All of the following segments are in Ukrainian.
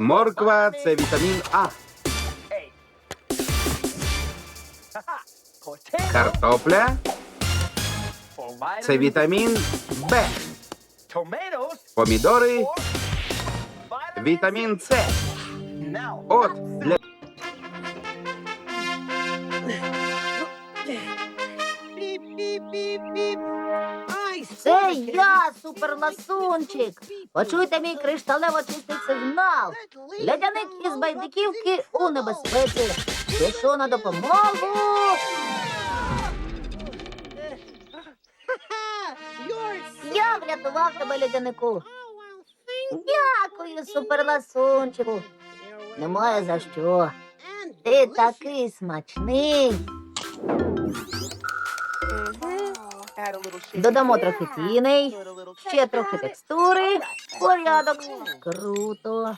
Морква це вітамін А. Картопля це вітамін Б. Помідори вітамін С. От суперласунчик. Почуйте мій кришталево чистий сигнал. Лядяник із байдиківки у небезпеці. Пишу на допомогу. Я врятував тебе, лядянику. Дякую, суперласунчику. Немає за що. Ти такий смачний. Додамо трохи тіней, ще трохи текстури. Порядок. Круто.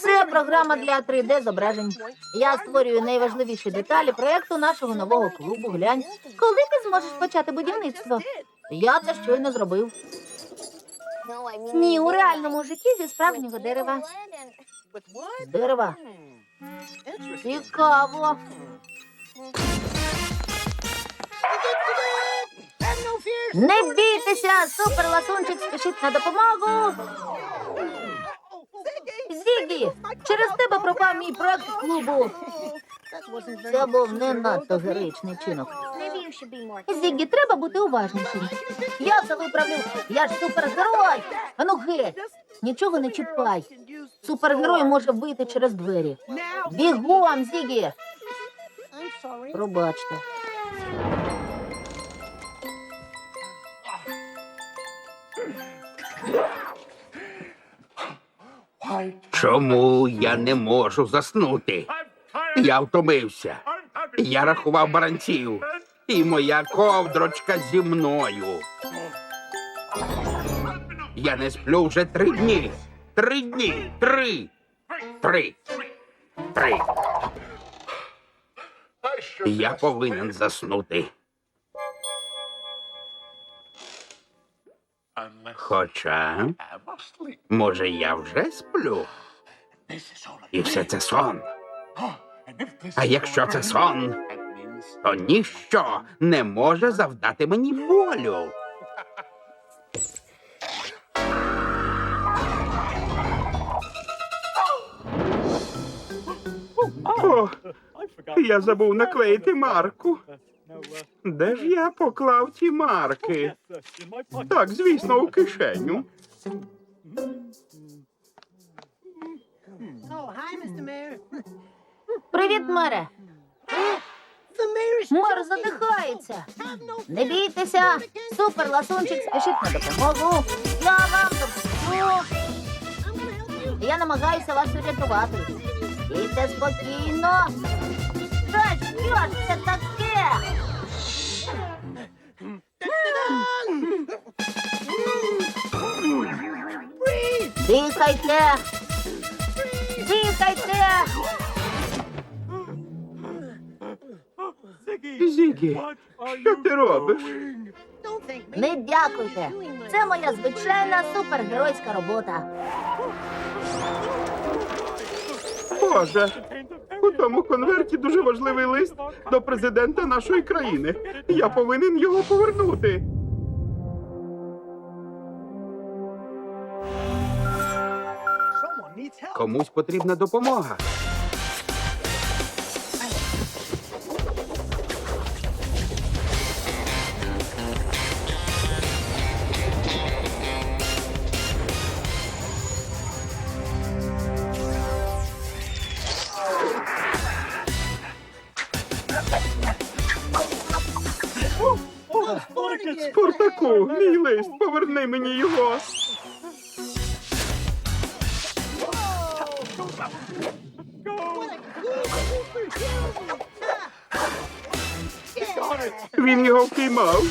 Це програма для 3D зображень. Я створюю найважливіші деталі проекту нашого нового клубу. Глянь, коли ти зможеш почати будівництво? Я це щойно зробив. Ні, у реальному житті зі справжнього дерева. Дерева. Цікаво. Не бійтеся, суперласунчик спішить на допомогу. Зігі, через тебе пропав мій проект клубу. Це був не надто героїчний чинок. Зігі, треба бути уважнішим. Я це виправлю. Я ж супергерой. Ану геть. Нічого не чіпай. Супергерой може вийти через двері. Бігом, Зігі. Пробачте. Чому я не можу заснути? Я втомився. Я рахував баранців, і моя ковдрочка зі мною. Я не сплю вже три дні. Три дні. Три. Три. Три. Я повинен заснути. Хоча, може, я вже сплю? І все це сон. А якщо це сон, то ніщо не може завдати мені болю. О, я забув наклеїти марку. Де ж я поклав ті марки? Так, звісно, у кишеню. Привіт, мере. Мер задихається. Не бійтеся, суперласунчик спішить на допомогу. Я вам допоможу. Я намагаюся вас врятувати. Стійте спокійно. Та що ж це таке? Дихайте. Дихайте. Зігі, що ти робиш? Не дякуйте. Це моя звичайна супергеройська робота. Боже, у тому конверті дуже важливий лист до президента нашої країни. Я повинен його повернути. Комусь потрібна допомога. Спартаку, мій лист, поверни мені його. Він його впіймав.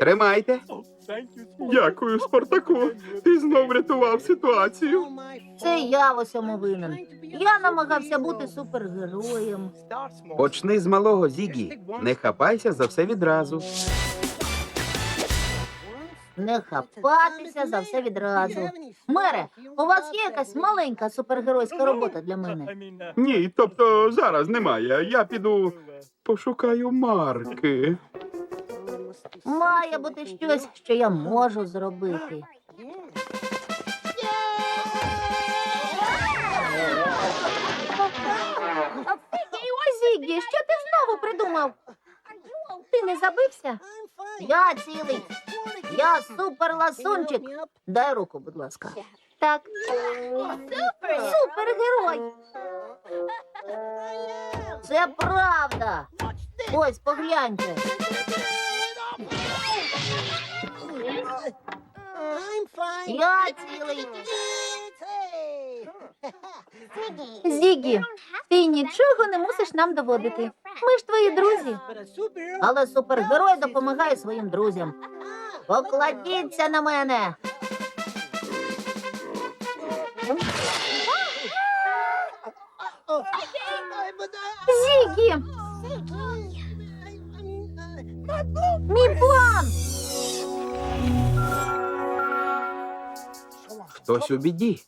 Тримайте. Дякую, Спартаку. Ти знов врятував ситуацію. Це я в усьому винен. Я намагався бути супергероєм. Почни з малого, Зігі. Не хапайся за все відразу. Не хапатися за все відразу. Мере, у вас є якась маленька супергеройська робота для мене? Ні, тобто зараз немає. Я піду пошукаю марки. Має бути щось, що я можу зробити. Зігі, що ти знову придумав? Ти не забився? Я цілий. Я суперласунчик. Дай руку, будь ласка. Так. Супергерой. Це правда. Ось, погляньте. Я цілий. Зігі, ти нічого не мусиш нам доводити. Ми ж твої друзі. Але супергерой допомагає своїм друзям. Покладіться на мене. Зігі, мій план. Хтось у біді.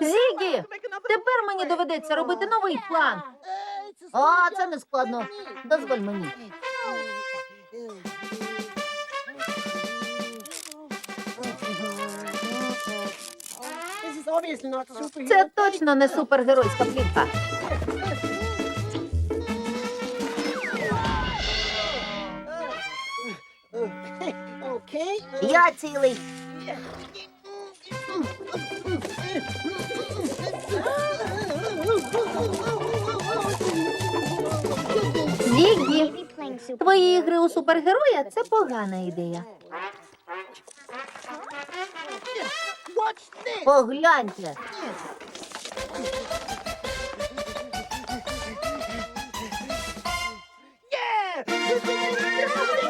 Зігі, тепер мені доведеться робити новий план. О, це не складно. Дозволь мені. Це точно не супергеройська плівка. Я цілий. Зігі, твої ігри у супергероя це погана ідея. Погляньте.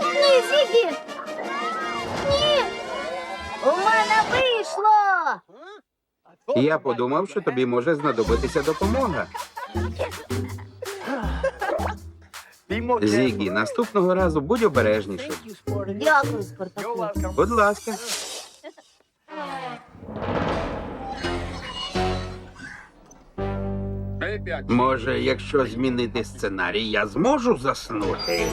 Ні, Зігі! Ні! У мене вийшло! Я подумав, що тобі може знадобитися допомога. Зігі, наступного разу будь обережнішим. Дякую, Спартаку. Будь ласка. Може, якщо змінити сценарій, я зможу заснути.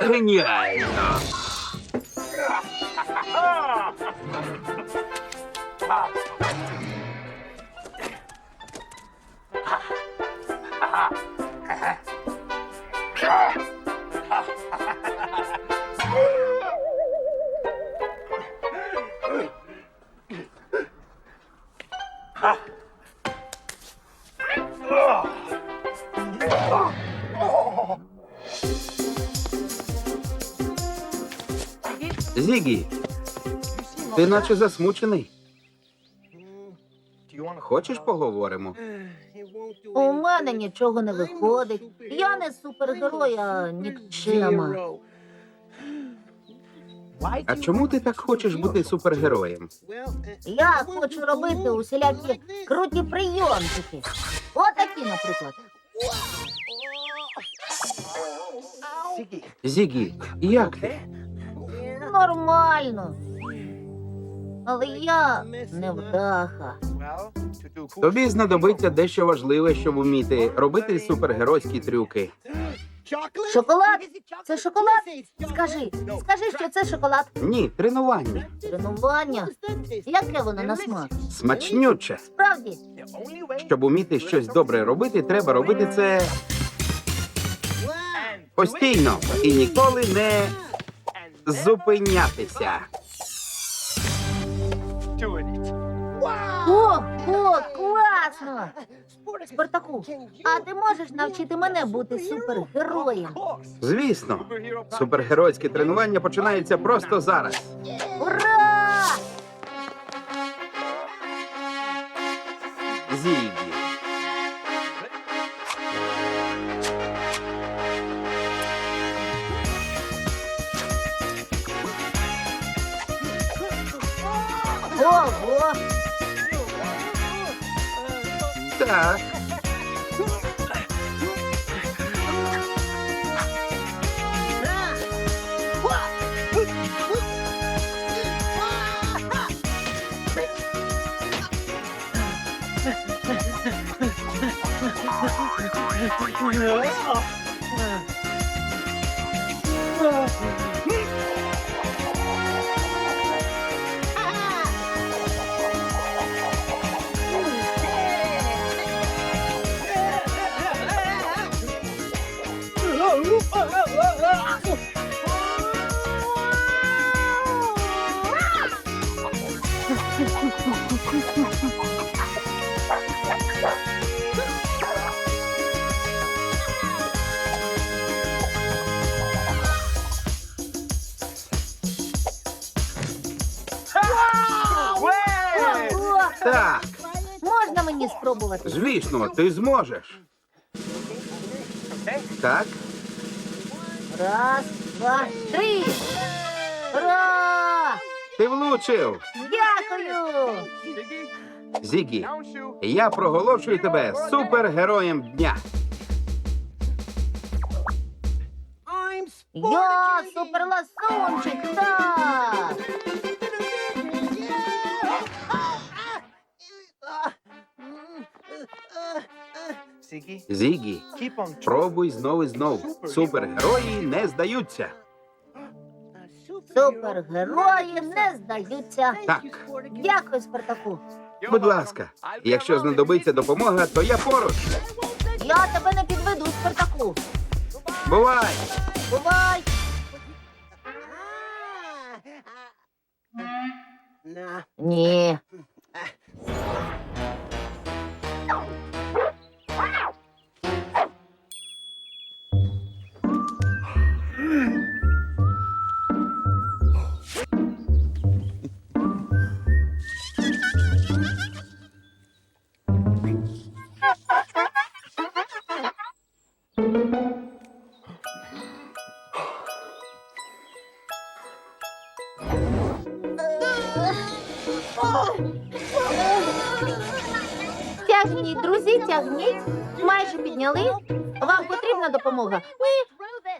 Геніально. Зігі, ти наче засмучений. Хочеш поговоримо? У мене нічого не виходить. Я не супергерой, а нікчема. А чому ти так хочеш бути супергероєм? Я хочу робити усілякі круті прийомчики. Отакі, наприклад. Зігі, як ти? Нормально. Але я невдаха. Тобі знадобиться дещо важливе, щоб вміти робити супергеройські трюки. Шоколад? Це шоколад? Скажи, скажи, що це шоколад. Ні, тренування. Тренування. Яке воно на смак? Смачнюче. Справді, Щоб уміти щось добре робити, треба робити це постійно і ніколи не зупинятися. о, о, класно! Спартаку, а ти можеш навчити мене бути супергероєм? Звісно, супергеройське тренування починається просто зараз. Ура! Bye. Звісно, ти зможеш. Так, Раз, два, три. Ура! ти влучив. Дякую! Зігі, я проголошую тебе супергероєм дня. Я суперласунчик, так! Зігі, пробуй знову і знову. Супергерої не здаються. Супергерої не здаються. Так, Дякую, Спартаку. будь ласка, якщо знадобиться допомога, то я поруч. Я тебе не підведу, Спартаку. Бувай! Бувай! Ні. Допомога?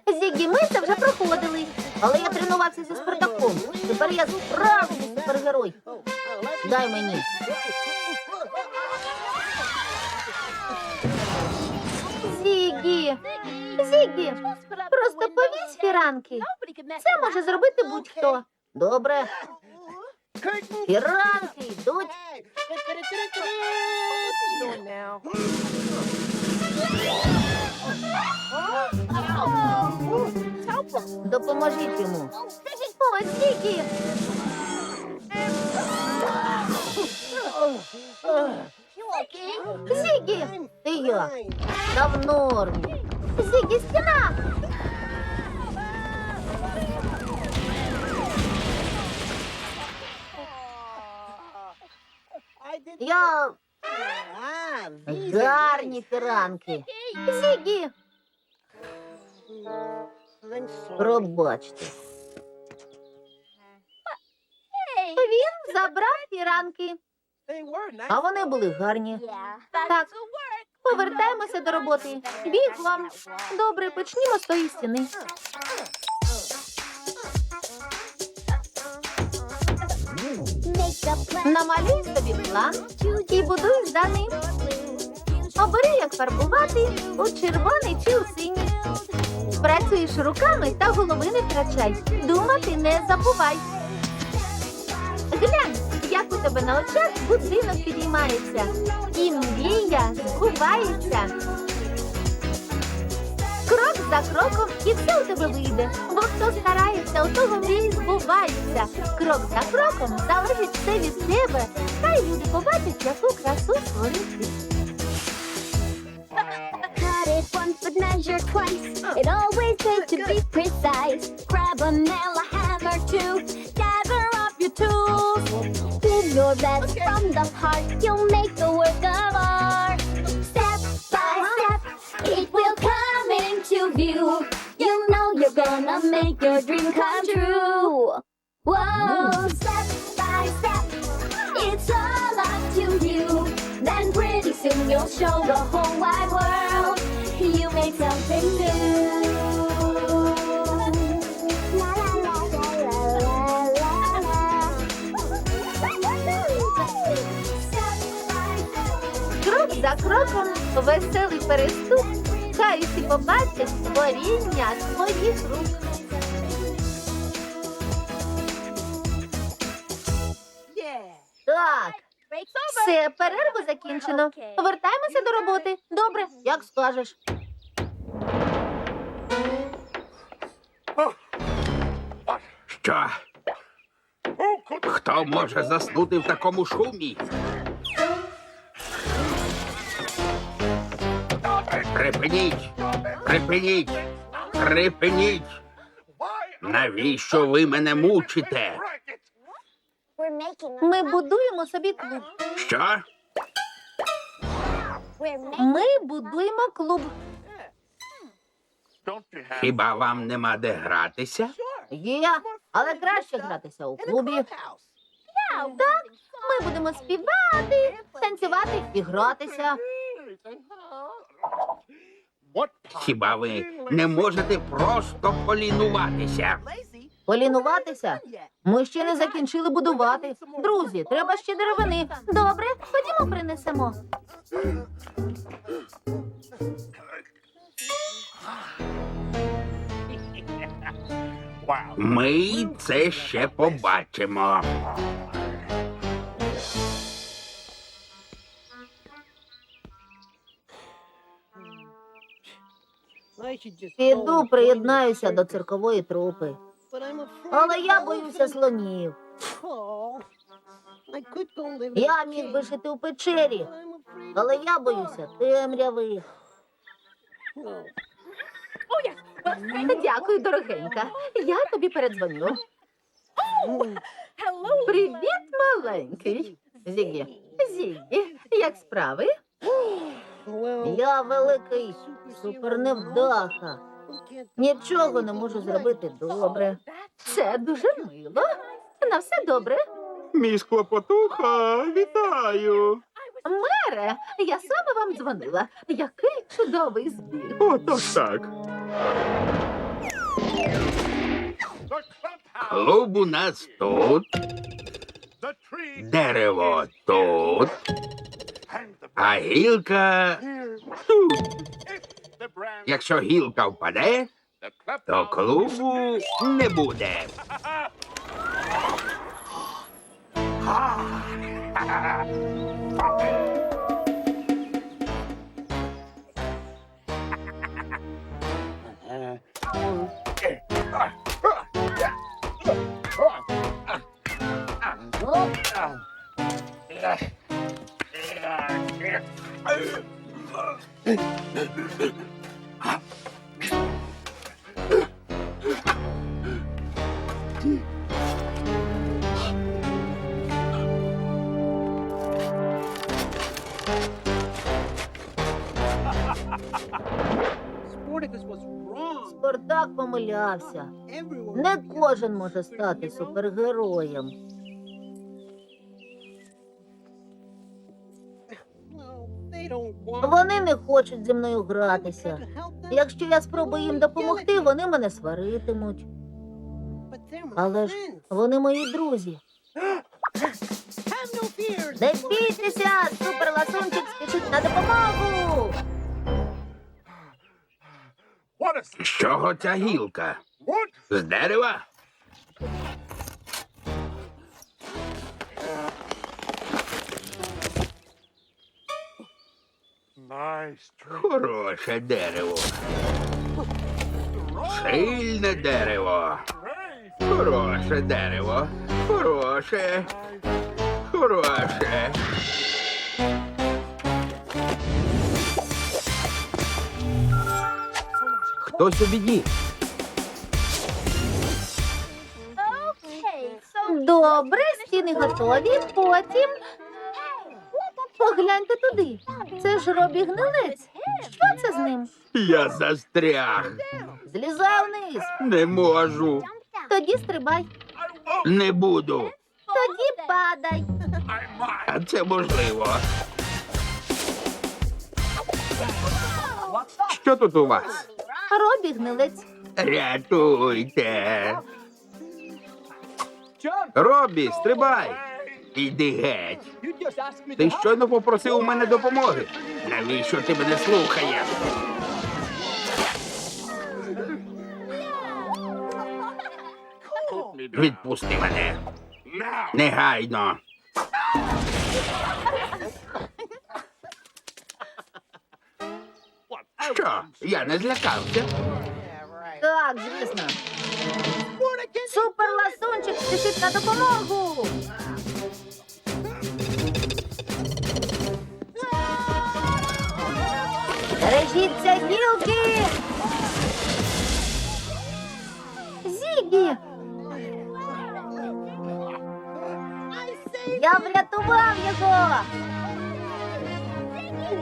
Ні. Зігі, ми це вже проходили. Але я тренувався зі Спартаком. Тепер я справжній супергерой. Дай мені. Зігі. Зігі. Просто повісь фіранки. Це може зробити будь-хто. Добре. Фіранки йдуть. Допоможіть йому. О, Зігі! Зігі! Ти я. Та в нормі. Зігі, стіна! Я гарні фіранки. Зігі! Пробачте. Він забрав фіранки, а вони були гарні. Так, повертаємося до роботи. Бігом. Добре, почнімо з тої стіни. Намалюй собі план і будуй з даним. Обери, як фарбувати у червоний чи у синій. Працюєш руками та голови не втрачай. Думати не забувай. Глянь, як у тебе на очах будинок підіймається, і мрія збувається. Крок за кроком, і все у тебе вийде. Бо хто старається, у того мрії збуваються. Крок за кроком залежить все від тебе. Хай люди побачать, яку красу створив. It once but measure twice. It always pays to be precise. Grab a nail, a hammer too. Gather up your tools. Give your best from the heart. You'll make the work of art. Step by step, it will come into view. You know you're gonna make your dream come true. Whoa, step by step, it's all up to you. Then pretty soon you'll show the whole wide world you made something new. La la la la la la la Крок за кроком веселий переступ сподіваюся, побачать створіння своїх рук. Так, все, перерву закінчено. Повертаємося до роботи. Добре, як скажеш. Що? Хто може заснути в такому шумі? Припиніть! Припиніть! Припиніть! Навіщо ви мене мучите? We're making Ми будуємо собі клуб. Що? Ми будуємо клуб. Хіба вам нема де гратися? Є, але краще гратися у клубі. Так, ми будемо співати, танцювати і гратися. Хіба ви не можете просто полінуватися? Полінуватися. Ми ще не закінчили будувати. Друзі, треба ще деревини. Добре, ходімо принесемо. Ми це ще побачимо. Піду приєднаюся до циркової трупи. Але я боюся слонів. Я міг би жити у печері, але я боюся темряви. Дякую, дорогенька. Я тобі передзвоню. Привіт, маленький. Зігі. Зігі, як справи? Я великий суперневдаха. Нічого не можу зробити добре. Це дуже мило. На все добре. Мій склопотуха, вітаю. Мере, я саме вам дзвонила. Який чудовий збір. Отож так. Клуб у нас тут, дерево тут, а гілка тут. Якщо гілка впаде, то клубу не буде. Помилявся. Не кожен може стати супергероєм. Вони не хочуть зі мною гратися. Якщо я спробую їм допомогти, вони мене сваритимуть. Але ж вони мої друзі. Не бійтеся, суперласунчик спішить на допомогу. З чого ця гілка? З дерева? Хороше дерево. Сильне дерево. Хороше дерево. Хороше. Хороше. Хтось у біді. Добре, стіни готові. Потім погляньте туди. Це ж Робі гнилець. Що це з ним? Я застряг. Злізай вниз. Не можу. Тоді стрибай. Не буду. Тоді падай. А це можливо. Що тут у вас? Робі гнилець. Рятуйте. Робі, стрибай. Іди геть. Ти щойно попросив у мене допомоги. Навіщо ти мене слухаєш? Відпусти мене. Негайно. Що? Я не злякався. Так, звісно. Супер ласунчик спішить на допомогу. Бережіться гілки. Зігі. Я врятував його.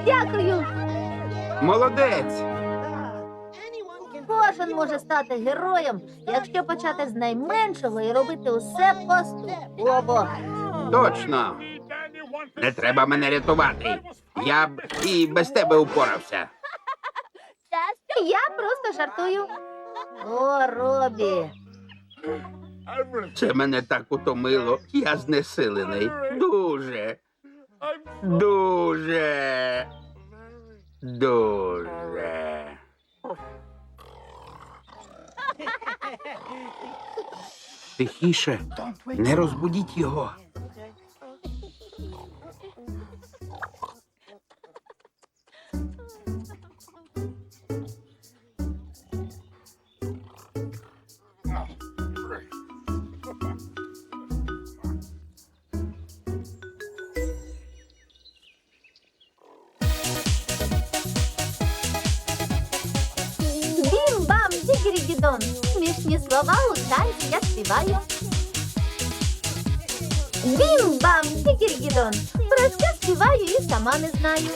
Дякую. Молодець. Кожен може стати героєм, якщо почати з найменшого і робити усе поступово. Точно. Не треба мене рятувати. Я б і без тебе упорався. Я просто жартую. О, Робі. Це мене так утомило. Я знесилений. Дуже. Дуже. Дуже. Тихіше. Не розбудіть його. Знаю.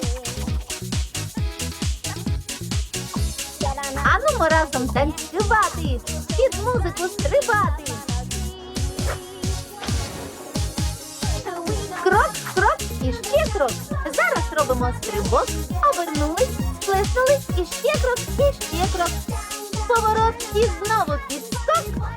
Анумо разом танцювати, під музику стрибати. Крок, крок і ще крок. Зараз робимо стрибок, обернулись, сплеснулись і ще крок, і ще крок. Поворот і знову підскок.